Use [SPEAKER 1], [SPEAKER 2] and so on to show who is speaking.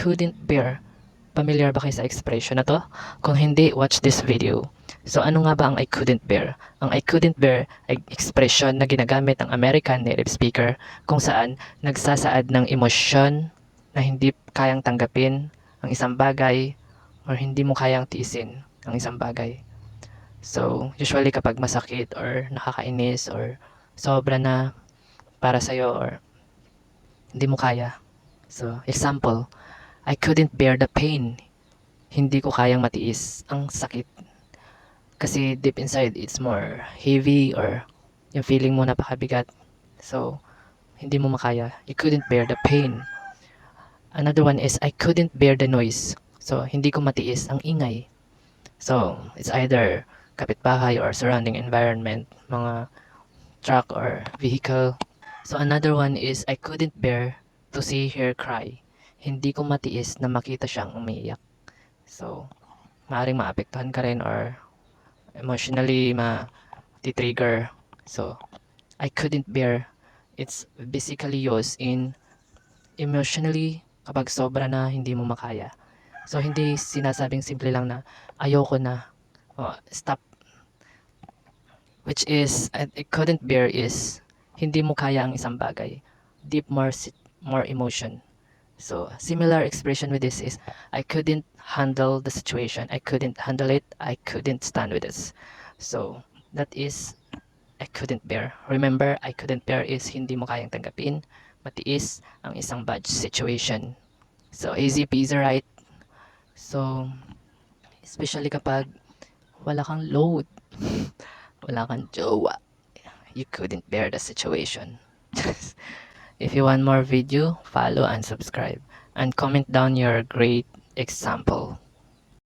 [SPEAKER 1] couldn't bear. Familiar ba kayo sa expression na to? Kung hindi, watch this video. So ano nga ba ang I couldn't bear? Ang I couldn't bear ay expression na ginagamit ng American native speaker kung saan nagsasaad ng emosyon na hindi kayang tanggapin ang isang bagay or hindi mo kayang tiisin ang isang bagay. So, usually kapag masakit or nakakainis or sobra na para sa'yo or hindi mo kaya. So, example, I couldn't bear the pain. Hindi ko kayang matiis ang sakit. Kasi deep inside, it's more heavy or yung feeling mo napakabigat. So, hindi mo makaya. You couldn't bear the pain. Another one is, I couldn't bear the noise. So, hindi ko matiis ang ingay. So, it's either kapitbahay or surrounding environment, mga truck or vehicle. So, another one is, I couldn't bear to see her cry. Hindi ko matiis na makita siyang umiiyak. So, maaaring maapektuhan ka rin or emotionally ma-trigger. So, I couldn't bear. It's basically used in emotionally kapag sobra na hindi mo makaya. So, hindi sinasabing simple lang na ayoko na. O, stop. Which is, I I couldn't bear is hindi mo kaya ang isang bagay. Deep more, more emotion. So, similar expression with this is, I couldn't handle the situation. I couldn't handle it. I couldn't stand with this. So, that is, I couldn't bear. Remember, I couldn't bear is hindi mo kayang tanggapin, matiis ang isang bad situation. So, easy peasy, right? So, especially kapag wala kang load, wala kang jowa, you couldn't bear the situation. if you want more video, follow and subscribe. And comment down your great example.